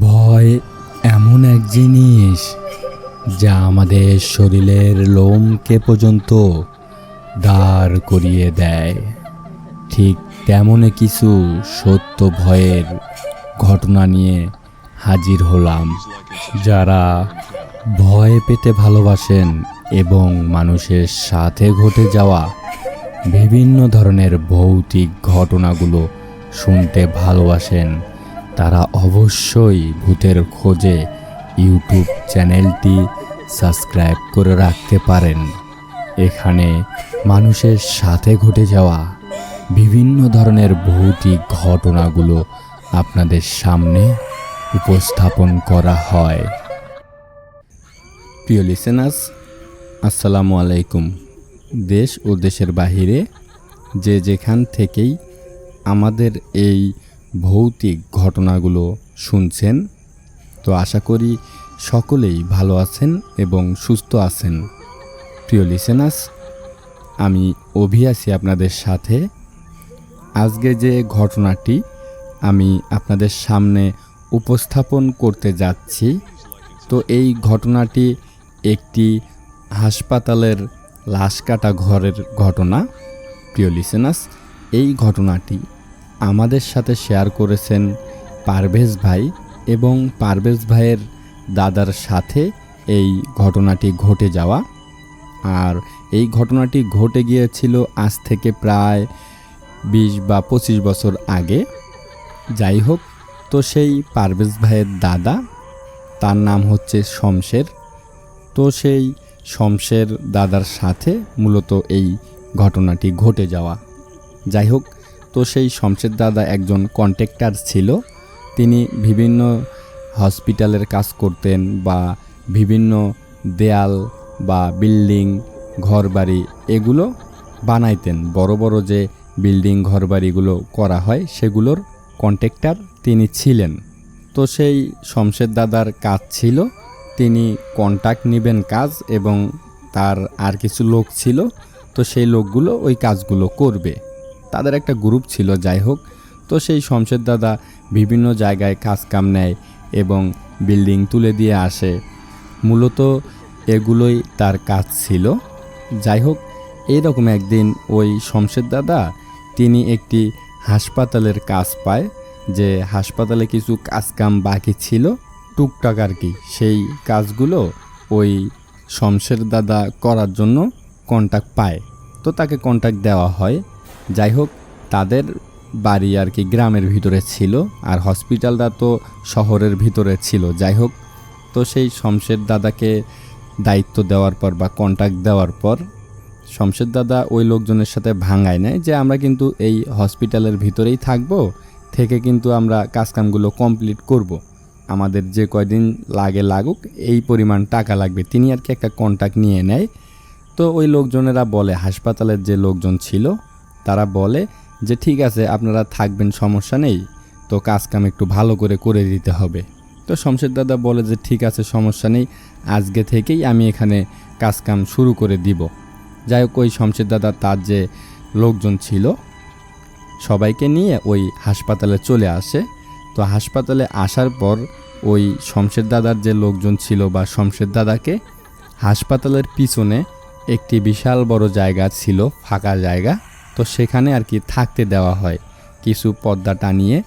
ভয় এমন এক জিনিস যা আমাদের শরীরের লোমকে পর্যন্ত দাঁড় করিয়ে দেয়। ঠিক তেমনই কিছু সত্য ভয়ের ঘটনা নিয়ে হাজির হলাম, যারা ভয় পেতে ভালোবাসেন এবং মানুষের সাথে ঘটে যাওয়া বিভিন্ন ধরনের ভৌতিক ঘটনাগুলো শুনতে ভালোবাসেন। তারা অবশ্যই ভূতের খোঁজে ইউটিউব চ্যানেলটি সাবস্ক্রাইব করে রাখতে পারেন। এখানে মানুষের সাথে ঘটে যাওয়া বিভিন্ন ধরনের ভৌতিক ঘটনাগুলো আপনাদের সামনে উপস্থাপন করা হয়। প্রিয় লিসেনার্স আসসালামু আলাইকুম। দেশ ও দেশের বাহিরে যে যেখান থেকেই আমাদের এই ভৌতিক ঘটনাগুলো শুনছেন, তো আশা করি সকলেই ভালো আছেন এবং সুস্থ আছেন। প্রিয় লিসেনার্স আমি অভি আছি আপনাদের সাথে। আজকে যে ঘটনাটি আমি আপনাদের সামনে উপস্থাপন করতে যাচ্ছি, তো এই ঘটনাটি একটি হাসপাতালের লাশ কাটা ঘরের ঘটনা। প্রিয় লিসেনাস এই ঘটনাটি আমাদের সাথে শেয়ার করেছেন পারভেজ ভাই এবং পারভেজ ভাইয়ের দাদার সাথে এই ঘটনাটি ঘটে যাওয়া। আর এই ঘটনাটি ঘটে গিয়েছিল আজ থেকে প্রায় বিশ বা পঁচিশ বছর আগে। যাই হোক, তো সেই পারভেজ ভাইয়ের দাদা, তার নাম হচ্ছে শমশের। তো সেই শমশের দাদার সাথে মূলত এই ঘটনাটি ঘটে যাওয়া। যাই হোক, তো সেই শমশের দাদা একজন কন্ট্রাক্টর ছিল। তিনি বিভিন্ন হসপিটালের কাজ করতেন বা বিভিন্ন দেয়াল বা বিল্ডিং, ঘরবাড়ি এগুলো বানাইতেন। বড় বড় যে বিল্ডিং, ঘরবাড়িগুলো করা হয়, সেগুলোর কন্ট্রাক্টর তিনি ছিলেন। তো সেই শমশের দাদার কাজ ছিল তিনি কন্ট্যাক্ট নেবেন কাজ এবং তার আর কিছু লোক ছিল, তো সেই লোকগুলো ওই কাজগুলো করবে। তাদের একটা গ্রুপ ছিল, যাই হোক। তো সেই শমশের দাদা বিভিন্ন জায়গায় কাজ কাম নেয় এবং বিল্ডিং তুলে দিয়ে আসে। মূলত এগুলোই তার কাজ ছিল। যাই হোক এইরকম একদিন ওই শমশের দাদা তিনি একটি হাসপাতালের কাজ পায়, যে হাসপাতালে কিছু কাজকাম বাকি ছিল। টুকটাক আর কি। সেই কাজগুলো ওই শমশের দাদা করার জন্য কন্ট্যাক্ট পায়। তো তাকে কন্ট্যাক্ট দেওয়া হয়। যাই হোক, তাদের বাড়ি আর কি গ্রামের ভিতরে ছিল আর হসপিটালটা তো শহরের ভিতরে ছিল। যাই হোক, তো সেই শমশের দাদাকে দায়িত্ব দেওয়ার পর বা কন্ট্যাক্ট দেওয়ার পর শমশের দাদা ওই লোকজনের সাথে ভাঙায় নেয় যে, আমরা কিন্তু এই হসপিটালের ভিতরেই থাকব, থেকে কিন্তু আমরা কাজকামগুলো কমপ্লিট করব। আমাদের যে কয়দিন লাগে লাগুক, এই পরিমাণ টাকা লাগবে। তিনি আর কি একটা কন্ট্যাক্ট নিয়ে নেয়। তো ওই লোকজনেরা বলে, হাসপাতালের যে লোকজন ছিল, তারা বলে যে, ঠিক আছে, আপনারা থাকবেন, সমস্যা নেই। তো কাজকাম একটু ভালো করে করে দিতে হবে। তো শমশের দাদা বলে যে, ঠিক আছে, সমস্যা নেই। আজকে থেকেই আমি এখানে কাজকাম শুরু করে দিব। যাই হোক, ওই শমশের দাদা তার যে লোকজন ছিল, সবাইকে নিয়ে ওই হাসপাতালে চলে আসে। তো হাসপাতালে আসার পর ওই শমশের দাদার যে লোকজন ছিল বা শমশের দাদাকে, হাসপাতালের পিছনে একটি বিশাল বড় জায়গা ছিল, ফাঁকা জায়গা। তো সেখানে আর কি থাকতে দেওয়া হয়। কিছু পর্দা টানিয়ে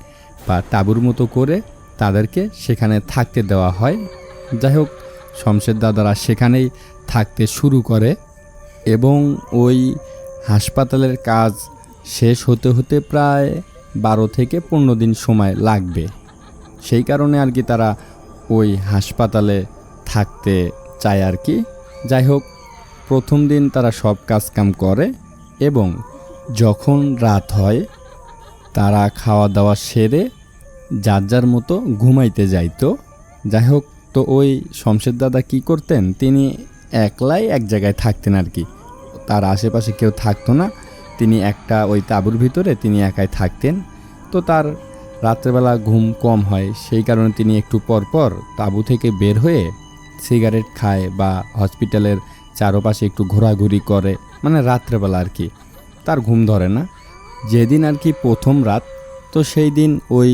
বা তাঁবুর মতো করে তাদেরকে সেখানে থাকতে দেওয়া হয়। যাই হোক, শমশের দাদারা সেখানেই থাকতে শুরু করে এবং ওই হাসপাতালের কাজ শেষ হতে হতে প্রায় বারো থেকে পনেরো দিন সময় লাগবে। সেই কারণে আর কি তারা ওই হাসপাতালে থাকতে চায় আর কি। যাই হোক, প্রথম দিন তারা সব কাজ কাম করে এবং যখন রাত হয়, তারা খাওয়া দাওয়া সেরে যার যার মতো ঘুমাইতে যাইতো যাই হোক, তো ওই শমশের দাদা কী করতেন? তিনি একলাই এক জায়গায় থাকতেন আর কি। তার আশেপাশে কেউ থাকতো না। তিনি একটা ওই তাঁবুর ভিতরে তিনি একাই থাকতেন। তো তার রাত্রেবেলা ঘুম কম হয়, সেই কারণে তিনি একটু পর পর তাঁবু থেকে বের হয়ে সিগারেট খায় বা হসপিটালের চারপাশে একটু ঘোরাঘুরি করে মানে রাত্রেবেলা আর কি। তার ঘুম ধরে না। যেদিন আর কি প্রথম রাত, তো সেই দিন ওই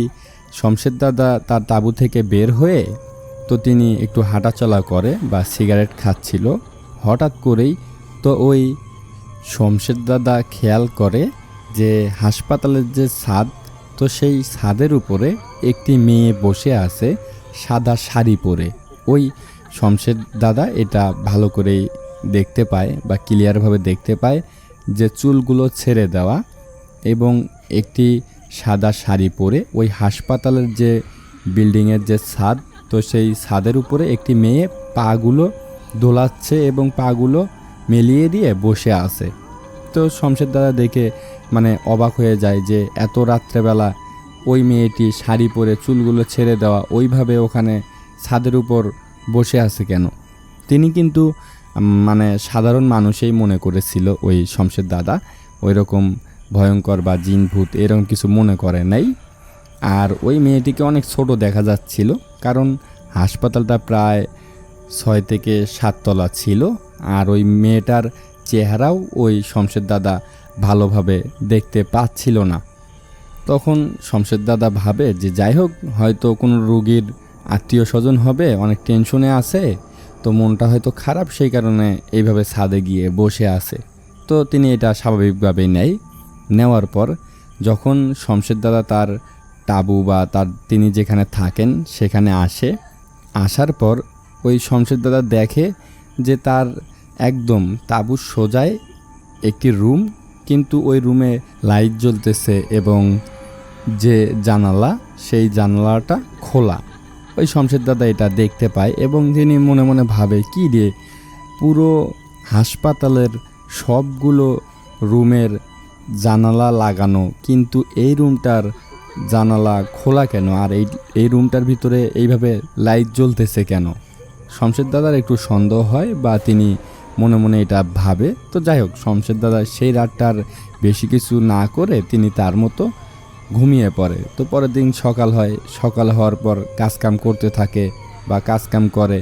শমশের দাদা তার তাঁবু থেকে বের হয়ে, তো তিনি একটু হাঁটাচলা করে বা সিগারেট খাচ্ছিল। হঠাৎ করেই তো ওই শমশের দাদা খেয়াল করে যে হাসপাতালের যে ছাদ, তো সেই ছাদের উপরে একটি মেয়ে বসে আছে সাদা শাড়ি পরে। ওই শমশের দাদা এটা ভালো করেই দেখতে পায় বা ক্লিয়ারভাবে দেখতে পায় যে চুলগুলো ছেড়ে দেওয়া এবং একটি সাদা শাড়ি পরে ওই হাসপাতালের যে বিল্ডিংয়ের যে ছাদ, তো সেই ছাদের উপরে একটি মেয়ে পাগুলো দোলাচ্ছে এবং পাগুলো মেলিয়ে দিয়ে বসে আছে। তো শমশের দাদা দেখে মানে অবাক হয়ে যায় যে এত রাত্রেবেলা ওই মেয়েটি শাড়ি পরে চুলগুলো ছেড়ে দেওয়া ওইভাবে ওখানে ছাদের উপর বসে আছে কেন? তিনি কিন্তু মানে সাধারণ মানুষেই মনে করেছিল ওই শমশের দাদা। ওই রকম ভয়ঙ্কর বা জিন ভূত এরকম কিছু মনে করে নাই। আর ওই মেয়েটিকে অনেক ছোট দেখা যাচ্ছিল, কারণ হাসপাতালটা প্রায় ছয় থেকে সাততলা ছিল। আর ওই মেয়েটার চেহারাও ওই শমশের দাদা ভালোভাবে দেখতে পাচ্ছিল না। তখন শমশের দাদা ভাবে যে যাই হোক, হয়তো কোনো রুগীর আত্মীয় স্বজন হবে, অনেক টেনশনে আছে, তো মনটা হয়তো খারাপ সেই কারণে এইভাবে ছাদে গিয়ে বসে আছে। তো তিনি এটা স্বাভাবিকভাবেই নেয়। নেওয়ার পর যখন শমশের দাদা তার তাবু বা তার তিনি যেখানে থাকেন সেখানে আসে, আসার পর ওই শমশের দাদা দেখে যে তার একদম তাবুর সোজায় একটি রুম, কিন্তু ওই রুমে লাইট জ্বলতেছে এবং যে জানালা, সেই জানালাটা খোলা। ওই শমশের দাদা এটা দেখতে পায় এবং তিনি মনে মনে ভাবে, কি রে, পুরো হাসপাতালের সবগুলো রুমের জানালা লাগানো, কিন্তু এই রুমটার জানালা খোলা কেন? আর এই এই রুমটার ভিতরে এইভাবে লাইট জ্বলতেছে কেন? শমশের দাদার একটু সন্দেহ হয় বা তিনি মনে মনে এটা ভাবে। তো যাই হোক, শমশের দাদা সেই রাতটার বেশি কিছু না করে তিনি তার মতো ঘুমিয়ে পড়ে। তো পরের দিন সকাল হয়, সকাল হওয়ার পর কাজকাম করতে থাকে বা কাজকাম করে,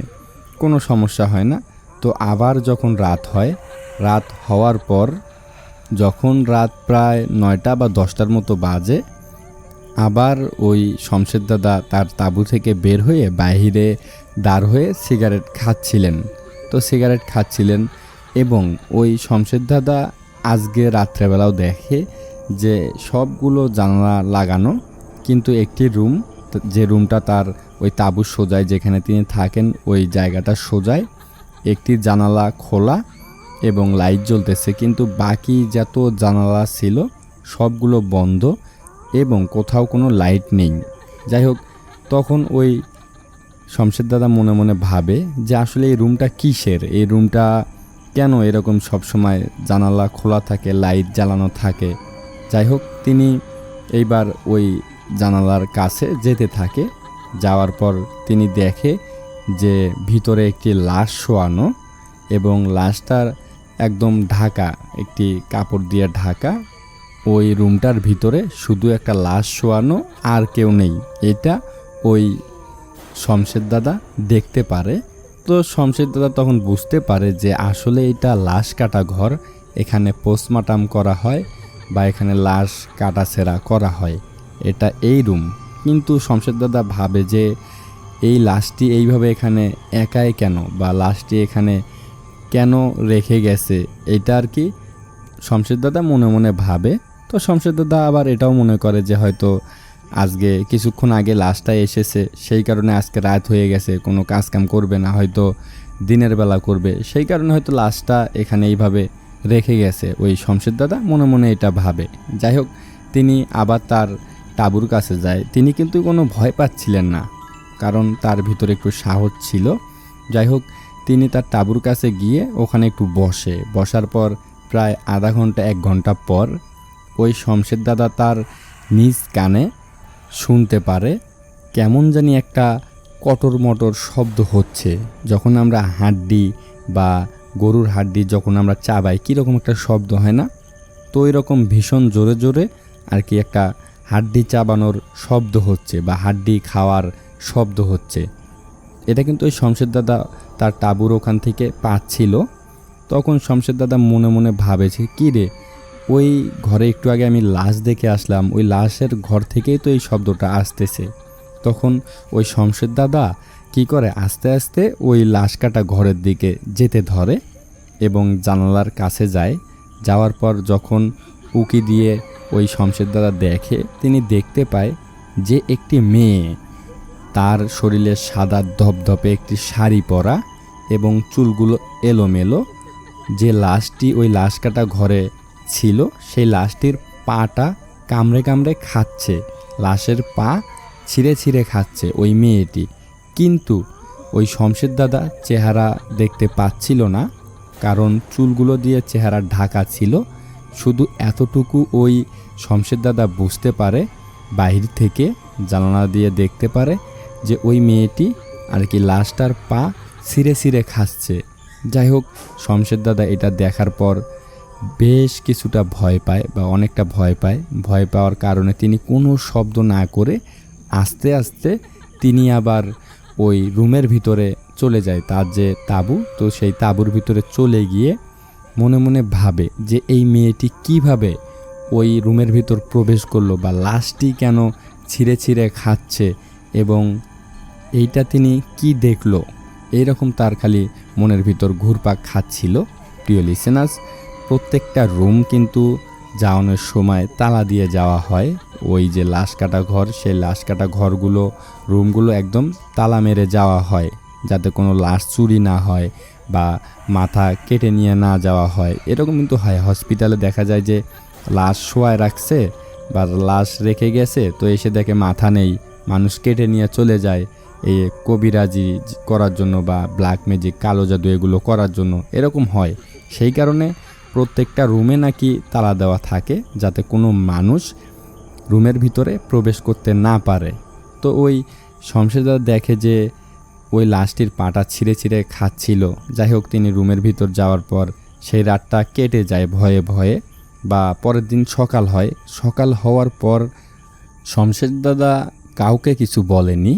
কোনো সমস্যা হয় না। তো আবার যখন রাত হয়, রাত হওয়ার পর যখন রাত প্রায় নয়টা বা দশটার মতো বাজে আবার ওই শমশের দাদা তার তাঁবু থেকে বের হয়ে বাইরে দাঁড় হয়ে সিগারেট খাচ্ছিলেন। তো সিগারেট খাচ্ছিলেন এবং ওই শমশের দাদা আজকে রাত্রেবেলাও দেখে যে সবগুলো জানলা লাগানো, কিন্তু একটি রুম, যে রুমটা তার ওই তাঁবুর সোজায় যেখানে তিনি থাকেন ওই জায়গাটা সোজায়, একটি জানালা খোলা এবং লাইট জ্বলতেছে, কিন্তু বাকি যত জানালা ছিল সবগুলো বন্ধ এবং কোথাও কোনো লাইট নেই। যাই হোক তখন ওই শমশের দাদা মনে মনে ভাবে যে আসলে এই রুমটা কিসের? এই রুমটা কেন এরকম সব সময় জানালা খোলা থাকে, লাইট জ্বালানো থাকে? যাই হোক তিনি এইবার ওই জানালার কাছে যেতে থাকে। যাওয়ার পর তিনি দেখে যে ভিতরে একটি লাশ শোয়ানো এবং লাশটার একদম ঢাকা, একটি কাপড় দিয়ে ঢাকা ওই রুমটার ভিতরে শুধু একটা লাশ শোয়ানো আর কেউ নেই। এটা ওই শমশের দাদা দেখতে পারে। তো শমশের দাদা তখন বুঝতে পারে যে আসলে এটা লাশ কাটা ঘর, এখানে পোস্টমার্টাম করা হয় বা এখানে লাশ কাটাছেড়া করা হয়। এটা এই রুম। কিন্তু শমশের দাদা ভাবে যে এই লাশটি এইভাবে এখানে একাই কেন বা লাশটি এখানে কেন রেখে গেছে, এটা আর কি শমশের দাদা মনে মনে ভাবে। তো শমশের আবার এটাও মনে করে যে হয়তো আজকে কিছুক্ষণ আগে লাশটা এসেছে, সেই কারণে আজকে রাত হয়ে গেছে, কোনো কাজ কাম করবে না, হয়তো দিনের বেলা করবে। সেই কারণে হয়তো লাশটা এখানে এইভাবে রেখে গেছে, ওই শমশের দাদা মনে মনে এটা ভাবে। যাই হোক, তিনি আবার তার তাঁবুর কাছে যায়। তিনি কিন্তু কোনো ভয় পাচ্ছিলেন না, কারণ তার ভিতরে একটু সাহস ছিল। যাই হোক, তিনি তার তাঁবুর কাছে গিয়ে ওখানে একটু বসে। বসার পর প্রায় আধা ঘণ্টা, এক ঘণ্টা পর ওই শমশের দাদা তার নিজ কানে শুনতে পারে, কেমন জানি একটা কটর মটর শব্দ হচ্ছে। যখন আমরা হাড্ডি বা গরুর হাড্ডি যখন আমরা চাবাই, কীরকম একটা শব্দ হয় না? তো ওই রকম ভীষণ জোরে জোরে আর কি একটা হাড্ডি চাবানোর শব্দ হচ্ছে বা হাড্ডি খাওয়ার শব্দ হচ্ছে। এটা কিন্তু ওই শমশের দাদা তার টাবুর ওখান থেকে পাচ্ছিল। তখন শমশের দাদা মনে মনে ভাবেছে কী রে ওই ঘরে একটু আগে আমি লাশ দেখে আসলাম। ওই লাশের ঘর থেকেই তো এই শব্দটা আসতেছে। তখন ওই শমশের দাদা কি করে? আস্তে আস্তে ওই লাশ কাটা ঘরের দিকে যেতে ধরে এবং জানালার কাছে যায়। যাওয়ার পর যখন উকি দিয়ে ওই শমশের দাদা দেখে, তিনি দেখতে পায় যে একটি মেয়ে, তার শরীরে সাদা ধপধপে একটি শাড়ি পরা এবং চুলগুলো এলোমেলো। যে লাশটি ওই লাশ কাটা ঘরে ছিল, সেই লাশটির পাটা কামড়ে কামড়ে খাচ্ছে, লাশের পা ছিঁড়ে ছিঁড়ে খাচ্ছে ওই মেয়েটি। কিন্তু ওই শমশের দাদা চেহারা দেখতে পাচ্ছিল না, কারণ চুলগুলো দিয়ে চেহারা ঢাকা ছিল। শুধু এতটুকু ওই শমশের দাদা বুঝতে পারে, বাহির থেকে জানালা দিয়ে দেখতে পারে যে ওই মেয়েটি আর কি লাশটার পা ছিঁড়ে ছিঁড়ে খাচ্ছে। যাই হোক, শমশের দাদা এটা দেখার পর বেশ কিছুটা ভয় পায় বা অনেকটা ভয় পায়। ভয় পাওয়ার কারণে তিনি কোনো শব্দ না করে আস্তে আস্তে তিনি আবার ওই রুমের ভিতরে চলে যায়। তার যে তাঁবু, তো সেই তাঁবুর ভিতরে চলে গিয়ে মনে মনে ভাবে যে এই মেয়েটি কীভাবে ওই রুমের ভিতর প্রবেশ করল বা লাশটি কেন ছিঁড়ে ছিঁড়ে খাচ্ছে এবং এইটা তিনি কি দেখল? এইরকম তার খালি মনের ভিতর ঘুরপাক খাচ্ছিল। প্রিয় লিসেনাস প্রত্যেকটা রুম কিন্তু যাওয়ানোর সময় তালা দিয়ে যাওয়া হয়। ওই যে লাশ কাটা ঘর, সেই লাশ কাটা ঘরগুলো, রুমগুলো একদম তালা মেরে যাওয়া হয়, যাতে কোনো লাশ চুরি না হয় বা মাথা কেটে নিয়ে না যাওয়া হয়। এরকম কিন্তু হয়। হসপিটালে দেখা যায় যে লাশ শোয়ায় রাখছে বা লাশ রেখে গেছে, তো এসে দেখে মাথা নেই, মানুষ কেটে নিয়ে চলে যায় এই কবিরাজি করার জন্য বা ব্ল্যাক ম্যাজিক, কালো জাদু এগুলো করার জন্য। এরকম হয়। সেই কারণে প্রত্যেকটা রুমে নাকি তালা দেওয়া থাকে যাতে কোনো মানুষ রুমের ভিতরে প্রবেশ করতে না পারে। তো ওই শমশেদার দেখে যে ওই লাশটির পাটা ছিঁড়ে ছিঁড়ে খাচ্ছিল। যাই হোক, তিনি রুমের ভিতর যাওয়ার পর সেই রাতটা কেটে যায় ভয়ে ভয়ে বা পরের দিন সকাল হয়। সকাল হওয়ার পর শমশের দাদা কাউকে কিছু বলেনি,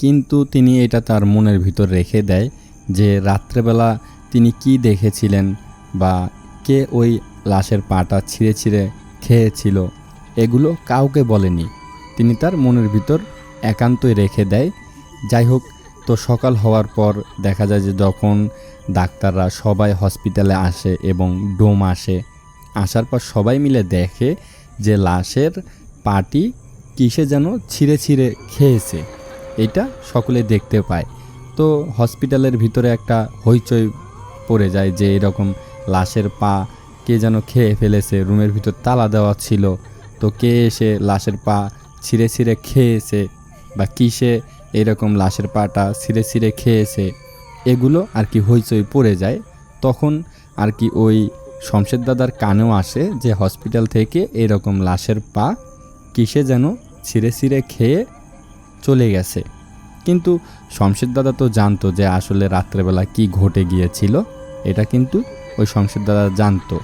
কিন্তু তিনি এটা তার মনের ভিতর রেখে দেয় যে রাত্রেবেলা তিনি কি দেখেছিলেন বা কে ওই লাশের পাটা ছিঁড়ে ছিঁড়ে খেয়েছিল, এগুলো কাউকে বলেনি। তিনি তার মনের ভিতর একান্তই রেখে দেয়। যাই হোক, তো সকাল হওয়ার পর দেখা যায় যে যখন ডাক্তাররা সবাই হসপিটালে আসে এবং ডোম আসে, আসার পর সবাই মিলে দেখে যে লাশের পাটি কিসে যেন ছিঁড়ে ছিঁড়ে খেয়েছে। এটা সকলে দেখতে পায়। তো হসপিটালের ভিতরে একটা হইচই পড়ে যায় যে এরকম লাশের পা কে যেন খেয়ে ফেলেছে, রুমের ভিতর তালা দেওয়া ছিল। তো কে এসে লাশের পা ছিঁড়ে ছিঁড়ে খেয়েছে বা কিসে এরকম লাশের পাটা ছিঁড়ে ছিঁড়ে খেয়েছে? এগুলো আর কি হইচই পড়ে যায়। তখন আর কি ওই শমশের দাদার কানেও আসে যে হসপিটাল থেকে এরকম লাশের পা কিসে যেন ছিঁড়ে ছিঁড়ে খেয়ে চলে গেছে। কিন্তু শমশের দাদা তো জানতো যে আসলে রাত্রেবেলা কি ঘটে গিয়েছিল, এটা কিন্তু ওই শমশের দাদা জানতো।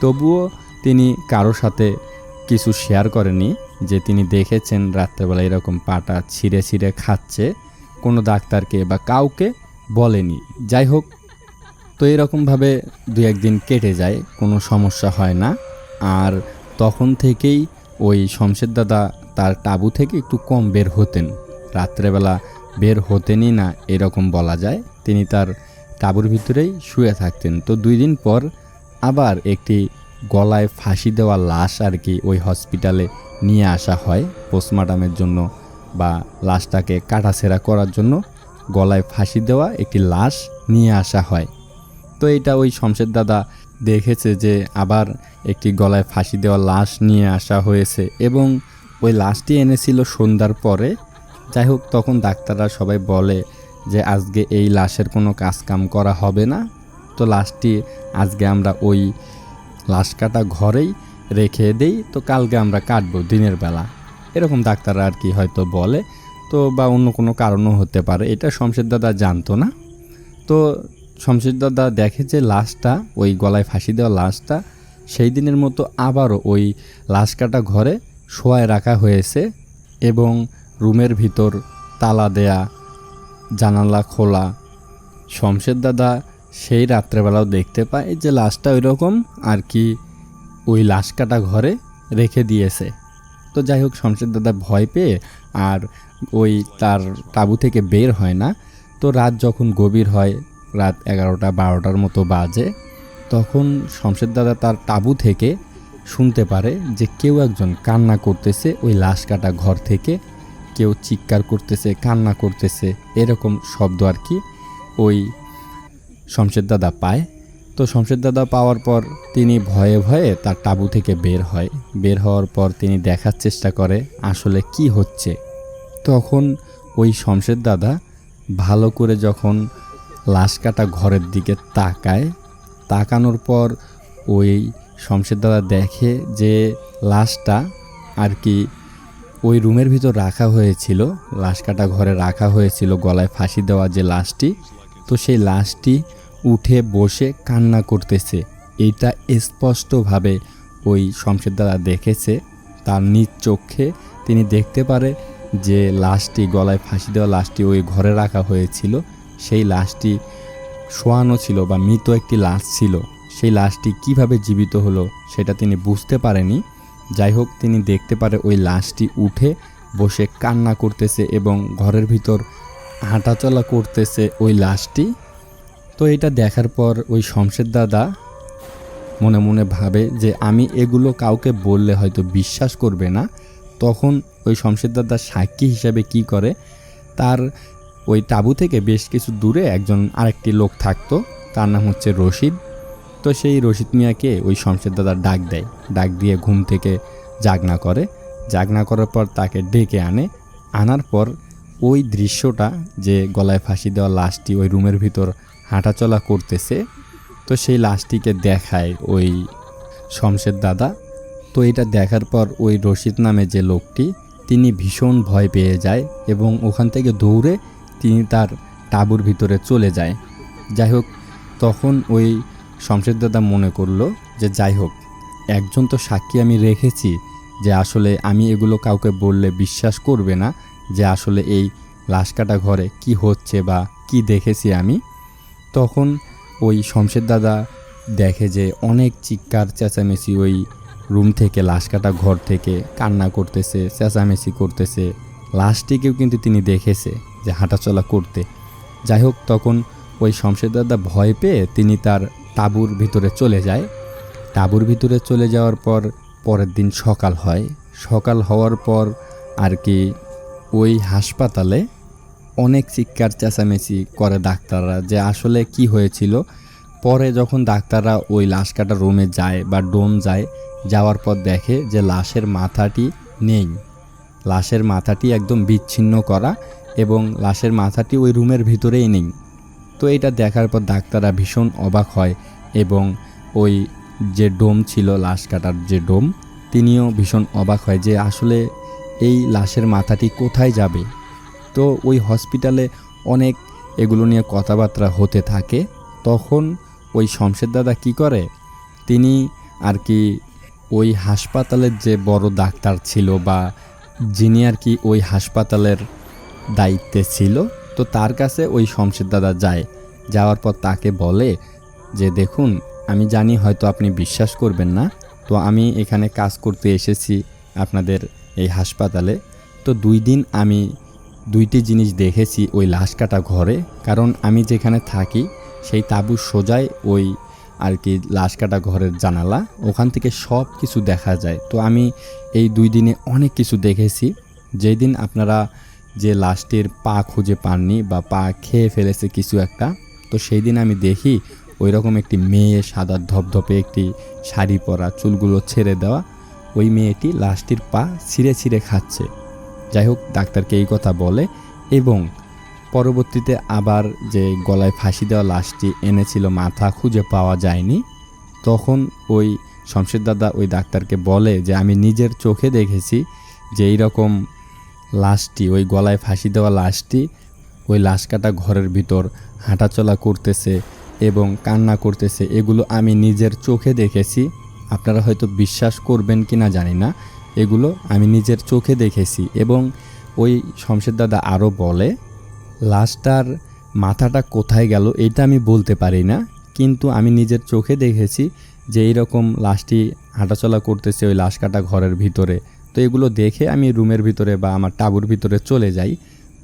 তবুও তিনি কারোর সাথে কিছু শেয়ার করেনি, যে তিনি দেখেছেন রাত্রেবেলা এরকম পাটা ছিঁড়ে ছিঁড়ে খাচ্ছে, কোনো ডাক্তারকে বা কাউকে বলেনি। যাই হোক, তো এরকমভাবে দু একদিন কেটে যায়, কোনো সমস্যা হয় না। আর তখন থেকেই ওই শমশের দাদা তার তাঁবু থেকে একটু কম বের হতেন। রাত্রেবেলা বের হতেনই না, এরকম বলা যায়। তিনি তার তাঁবুর ভিতরেই শুয়ে থাকতেন। তো দুই দিন পর আবার একটি গলায় ফাঁসি দেওয়া লাশ আর কি ওই হসপিটালে নিয়ে আসা হয় পোস্টমার্টামের জন্য বা লাশটাকে কাটাছেঁড়া করার জন্য। গলায় ফাঁসি দেওয়া একটি লাশ নিয়ে আসা হয়। তো এটা ওই শমশের দাদা দেখেছে যে আবার একটি গলায় ফাঁসি দেওয়া লাশ নিয়ে আসা হয়েছে এবং ওই লাশটি এনেছিল সন্ধ্যার পরে। যাই হোক, তখন ডাক্তাররা সবাই বলে যে আজকে এই লাশের কোনো কাজকাম করা হবে না। তো লাশটি আজকে আমরা ওই লাশ কাটা ঘরেই রেখে দেই। তো কালকে আমরা কাটবো দিনের বেলা। এরকম ডাক্তাররা আর কি হয়তো বলে। তো বা অন্য কোনো কারণও হতে পারে। এটা শমশের দাদা জানতো না। তো শমশের দাদা দেখে যে লাশটা, ওই গলায় ফাঁসি দেওয়া লাশটা, সেই দিনের মতো আবারও ওই লাশ কাটা ঘরে শোয়ায় রাখা হয়েছে এবং রুমের ভিতর তালা দেয়া জানালা খোলা। শমশের দাদা সেই রাত্রেবেলাও দেখতে পায় যে লাশটা ওই রকম আর কি ওই লাশ কাটা ঘরে রেখে দিয়েছে। তো যাই হোক, শমশের দাদা ভয় পেয়ে আর ওই তার তাঁবু থেকে বের হয় না। তো রাত যখন গভীর হয়, রাত এগারোটা বারোটার মতো বাজে, তখন শমশের দাদা তার তাঁবু থেকে শুনতে পারে যে কেউ একজন কান্না করতেছে ওই লাশ কাটা ঘর থেকে। কেউ চিৎকার করতেছে, কান্না করতেছে, এরকম শব্দ আর কি ওই শমশের দাদা পায়। তো শমশের দাদা পাওয়ার পর তিনি ভয়ে ভয়ে তার তাঁবু থেকে বের হয়। বের হওয়ার পর তিনি দেখার চেষ্টা করে আসলে কি হচ্ছে। তখন ওই শমশের দাদা ভালো করে যখন লাশ কাটা ঘরের দিকে তাকায়, তাকানোর পর ওই শমশের দাদা দেখে যে লাশটা আর কি ওই রুমের ভিতর রাখা হয়েছিল লাশ কাটা ঘরে রাখা হয়েছিল, গলায় ফাঁসি দেওয়া যে লাশটি, তো সেই লাশটি উঠে বসে কান্না করতেছে। এইটা স্পষ্টভাবে ওই শমশের দাদা দেখেছে, তার নিজ চোখে তিনি দেখতে পারে যে লাশটি, গলায় ফাঁসি দেওয়া লাশটি ওই ঘরে রাখা হয়েছিল, সেই লাশটি শোয়ানো ছিল বা মৃত একটি লাশ ছিল। সেই লাশটি কীভাবে জীবিত হলো সেটা তিনি বুঝতে পারেনি। যাই হোক তিনি দেখতে পারে ওই লাশটি উঠে বসে কান্না করতেছে এবং ঘরের ভিতর হাঁটাচলা করতেছে ওই লাশটি। তো এটা দেখার পর ওই শমশের দাদা মনে মনে ভাবে যে, আমি এগুলো কাউকে বললে হয়তো বিশ্বাস করবে না। তখন ওই শমশের দাদা সাক্ষী হিসাবে কি করে? তার ওই তাঁবু থেকে বেশ কিছু দূরে একজন আরেকটি লোক থাকতো, তার নাম হচ্ছে রশিদ। তো সেই রশিদ মিয়াকে ওই শমশের দাদা ডাক দেয়। ডাক দিয়ে ঘুম থেকে জাগনা করে। জাগনা করার পর তাকে ডেকে আনে। আনার পর ওই দৃশ্যটা যে গলায় ফাঁসি দেওয়া লাশটি ওই রুমের ভিতর হাঁটাচলা করতেছে, তো সেই লাশটিকে দেখায় ওই শমশের দাদা। তো এটা দেখার পর ওই রশিদ নামে যে লোকটি, তিনি ভীষণ ভয় পেয়ে যায় এবং ওখান থেকে দৌড়ে তিনি তার তাঁবুর ভিতরে চলে যায়। যাই হোক, তখন ওই শমশের দাদা মনে করল যে যাই হোক, একজন তো সাক্ষী আমি রেখেছি যে আসলে আমি এগুলো কাউকে বললে বিশ্বাস করবে না যে আসলে এই লাশ কাটা ঘরে কি হচ্ছে বা কি দেখেছি আমি। তখন ওই শমশের দাদা দেখে যে অনেক চিৎকার, চেঁচামেচি ওই রুম থেকে লাশ কাটা ঘর থেকে কান্না করতেছে, চেঁচামেচি করতেছে। লাশটিকেও কিন্তু তিনি দেখেছে যে হাঁটাচলা করতে। যাই হোক, তখন ওই শমশের দাদা ভয় পেয়ে তিনি তার তাঁবুর ভিতরে চলে যায়। তাঁবুর ভিতরে চলে যাওয়ার পর পরের দিন সকাল হয়। সকাল হওয়ার পর আর কি ওই হাসপাতালে অনেক চিৎকার, চেঁচামেচি করে ডাক্তাররা যে আসলে কি হয়েছিল। পরে যখন ডাক্তাররা ওই লাশ কাটা রুমে যায় বা ডোম যায়, যাওয়ার পর দেখে যে লাশের মাথাটি নেই। লাশের মাথাটি একদম বিচ্ছিন্ন করা এবং লাশের মাথাটি ওই রুমের ভিতরেই নেই। তো এটা দেখার পর ডাক্তাররা ভীষণ অবাক হয় এবং ওই যে ডোম ছিল, লাশ কাটার যে ডোম, তিনিও ভীষণ অবাক হয় যে আসলে এই লাশের মাথাটি কোথায় যাবে। তো ওই হসপিটালে অনেক এগুলো নিয়ে কথাবার্তা হতে থাকে। তখন ওই শমশের দাদা কী করে? তিনি আর কি ওই হাসপাতালের যে বড় ডাক্তার ছিল বা যিনি আর কি ওই হাসপাতালের দায়িত্বে ছিল তো তার কাছে ওই শমশের দাদা যায়। যাওয়ার পর তাকে বলে যে, দেখুন, আমি জানি হয়তো আপনি বিশ্বাস করবেন না। তো আমি এখানে কাজ করতে এসেছি আপনাদের এই হাসপাতালে। তো দুই দিন আমি দুইটি জিনিস দেখেছি ওই লাশ কাটা ঘরে। কারণ আমি যেখানে থাকি, সেই তাঁবু সোজাই ওই আর কি লাশ কাটা ঘরের জানালা। ওখান থেকে সব কিছু দেখা যায়। তো আমি এই দুই দিনে অনেক কিছু দেখেছি। যেই দিন আপনারা যে লাশটির পা খুঁজে পাননি বা পা খেয়ে ফেলেছে কিছু একটা, তো সেই দিন আমি দেখি ওই রকম একটি মেয়ে সাদা ধপধপে একটি শাড়ি পরা, চুলগুলো ছেড়ে দেওয়া, ওই মেয়েটি লাশটির পা ছিঁড়ে ছিঁড়ে খাচ্ছে। যাই হোক, ডাক্তারকে এই কথা বলে এবং পরবর্তীতে আবার যে গলায় ফাঁসি দেওয়া লাশটি এনেছিল, মাথা খুঁজে পাওয়া যায়নি, তখন ওই শমশের দাদা ওই ডাক্তারকে বলে যে, আমি নিজের চোখে দেখেছি যে এই রকম লাশটি, ওই গলায় ফাঁসি দেওয়া লাশটি ওই লাশ কাটা ঘরের ভিতর হাঁটাচলা করতেছে এবং কান্না করতেছে। এগুলো আমি নিজের চোখে দেখেছি। আপনারা হয়তো বিশ্বাস করবেন কি না জানি না। এগুলো আমি নিজের চোখে দেখেছি এবং ওই শমশের দাদা আরও বলে, লাশটার মাথাটা কোথায় গেল এটা আমি বলতে পারি না, কিন্তু আমি নিজের চোখে দেখেছি যে এইরকম লাশটি হাঁটাচলা করতেছে ওই লাশ কাটা ঘরের ভিতরে। তো এগুলো দেখে আমি রুমের ভিতরে বা আমার টাবুর ভিতরে চলে যাই।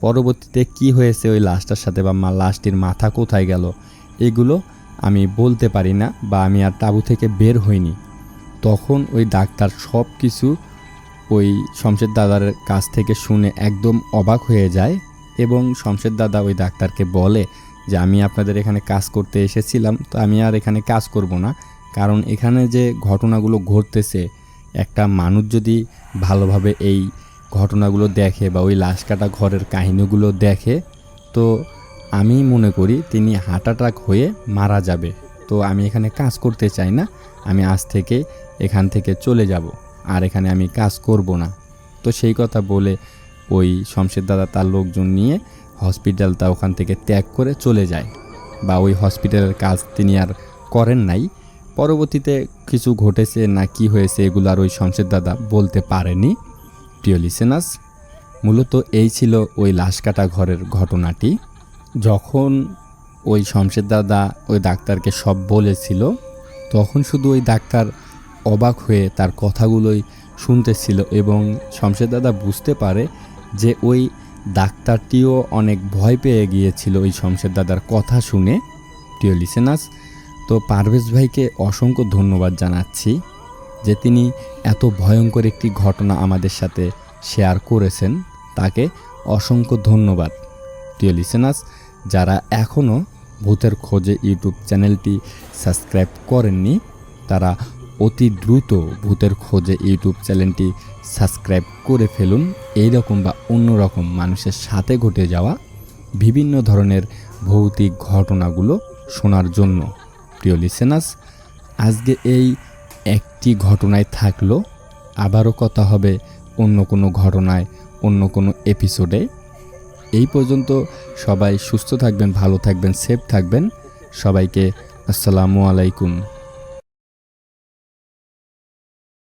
পরবর্তীতে কি হয়েছে ওই লাশটার সাথে বা মা লাশটির মাথা কোথায় গেল, এগুলো আমি বলতে পারি না বা আমি আর টাবু থেকে বের হইনি। তখন ওই ডাক্তার সব কিছু ওই শমশের দাদার কাছ থেকে শুনে একদম অবাক হয়ে যায় এবং শমশের দাদা ওই ডাক্তারকে বলে যে, আমি আপনাদের এখানে কাজ করতে এসেছিলাম, তো আমি আর এখানে কাজ করব না। কারণ এখানে যে ঘটনাগুলো ঘটতেছে একটা মানুষ যদি ভালোভাবে এই ঘটনাগুলো দেখে বা ওই লাশ কাটা ঘরের কাহিনীগুলো দেখে, তো আমি মনে করি তিনি হার্ট অ্যাটাক হয়ে মারা যাবে। তো আমি এখানে কাজ করতে চাই না, আমি আজ থেকে এখান থেকে চলে যাব আর এখানে আমি কাজ করব না। তো সেই কথা বলে ওই শমশের দাদা তার লোকজন নিয়ে হসপিটালটা ওখান থেকে ত্যাগ করে চলে যায়। বা ওই হসপিটালের কাজ তিনি আর করেন নাই। পরবর্তীতে কিছু ঘটেছে না কি হয়েছে এগুলো আর ওই শমশের দাদা বলতে পারেনি। প্রিয় লিসেনাস মূলত এই ছিল ওই লাশ কাটা ঘরের ঘটনাটি। যখন ওই শমশের দাদা ওই ডাক্তারকে সব বলেছিল, তখন শুধু ওই ডাক্তার অবাক হয়ে তার কথাগুলোই শুনতেছিল এবং শমশের দাদা বুঝতে পারে যে ওই ডাক্তারটিও অনেক ভয় পেয়ে গিয়েছিল ওই শমশের দাদার কথা শুনে। প্রিয় লিসেনাস তো পারভেজ ভাইকে অসংখ্য ধন্যবাদ জানাচ্ছি যে তিনি এত ভয়ঙ্কর একটি ঘটনা আমাদের সাথে শেয়ার করেছেন। তাকে অসংখ্য ধন্যবাদ। প্রিয় লিসেনাস যারা এখনও ভূতের খোঁজে ইউটিউব চ্যানেলটি সাবস্ক্রাইব করেননি, তারা অতি দ্রুত ভূতের খোঁজে ইউটিউব চ্যানেলটি সাবস্ক্রাইব করে ফেলুন। এই রকম বা অন্য রকম মানুষের সাথে ঘটে যাওয়া বিভিন্ন ধরনের ভৌতিক ঘটনাগুলো শোনার জন্য। প্রিয় লিসেনাস আজকে এই একটি ঘটনায় থাকল। আবারও কথা হবে অন্য কোনো ঘটনায়, অন্য কোনো এপিসোডে এই পর্যন্ত সবাই সুস্থ থাকবেন, ভালো থাকবেন সেফ থাকবেন। সবাইকে আসসালামু আলাইকুম।